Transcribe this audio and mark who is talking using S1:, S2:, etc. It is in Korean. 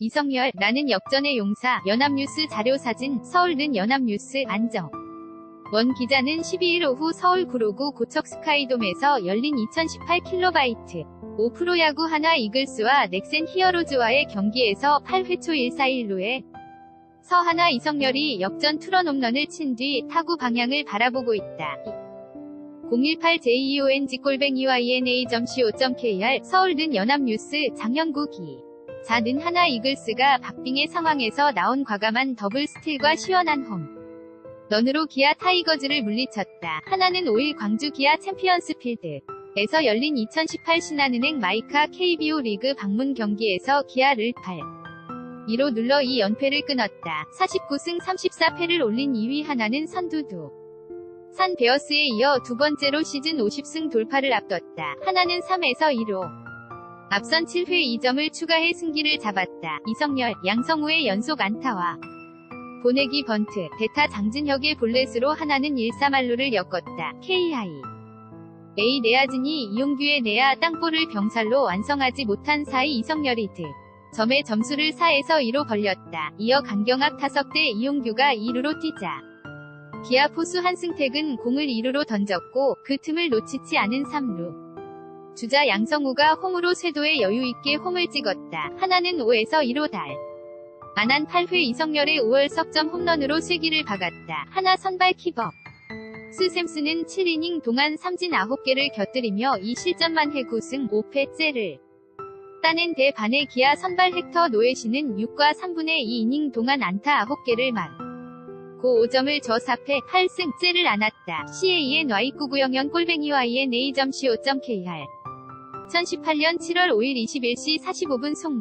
S1: 이성열, 나는 역전의 용사, 연합뉴스 자료사진, 서울는 연합뉴스, 안정. 원 기자는 12일 오후 서울 구로구 고척 스카이돔에서 열린 2018킬로바이트 5 프로야구 하나 이글스와 넥센 히어로즈와의 경기에서 8회 초 1-4-1루에 서하나 이성열이 역전 투런 홈런을 친 뒤 타구 방향을 바라보고 있다. 018JEONG-YNA.co.kr 서울는 연합뉴스 장영구 기. 자는 하나 이글스가 박빙의 상황에서 나온 과감한 더블 스틸과 시원한 홈. 런으로 기아 타이거즈를 물리쳤다. 하나는 5일 광주 기아 챔피언스 필드. 에서 열린 2018 신한은행 마이카 KBO 리그 방문 경기에서 기아를 8. 2로 눌러 2연패를 끊었다. 49승 34패를 올린 2위 하나는 선두두. 산 베어스에 이어 두 번째로 시즌 50승 돌파를 앞뒀다. 하나는 3에서 2로. 앞선 7회 2점을 추가해 승기를 잡았다. 이성열, 양성우의 연속 안타와 보내기 번트, 대타 장진혁의 볼넷으로 하나는 1-3할루를 엮었다. KI A 내야진이 이용규의 내야 땅볼을 병살로 완성하지 못한 사이 이성열이 드. 점의 점수를 4에서 2로 벌렸다. 이어 강경학 타석 때 이용규가 2루로 뛰자. 기아 포수 한승택은 공을 2루로 던졌고 그 틈을 놓치지 않은 3루. 주자 양성우가 홈으로 쇄도에 여유있게 홈을 찍었다. 하나는 5에서 2로 달. 안한 8회 이성열의 5월 석점 홈런으로 쇄기를 박았다. 하나 선발 킵업. 스샘스는 7이닝 동안 삼진 9개를 곁들이며 이 실점만 해 9승 5패째를 따낸 대반의 기아 선발 헥터 노예시는 6과 3분의 2이닝 동안 안타 9개를 만. 고 5점을 저 4패 8승째를 안았다. CAN Y9900 꼴뱅이 YN A.co.kr 2018년 7월 5일 21시 45분 송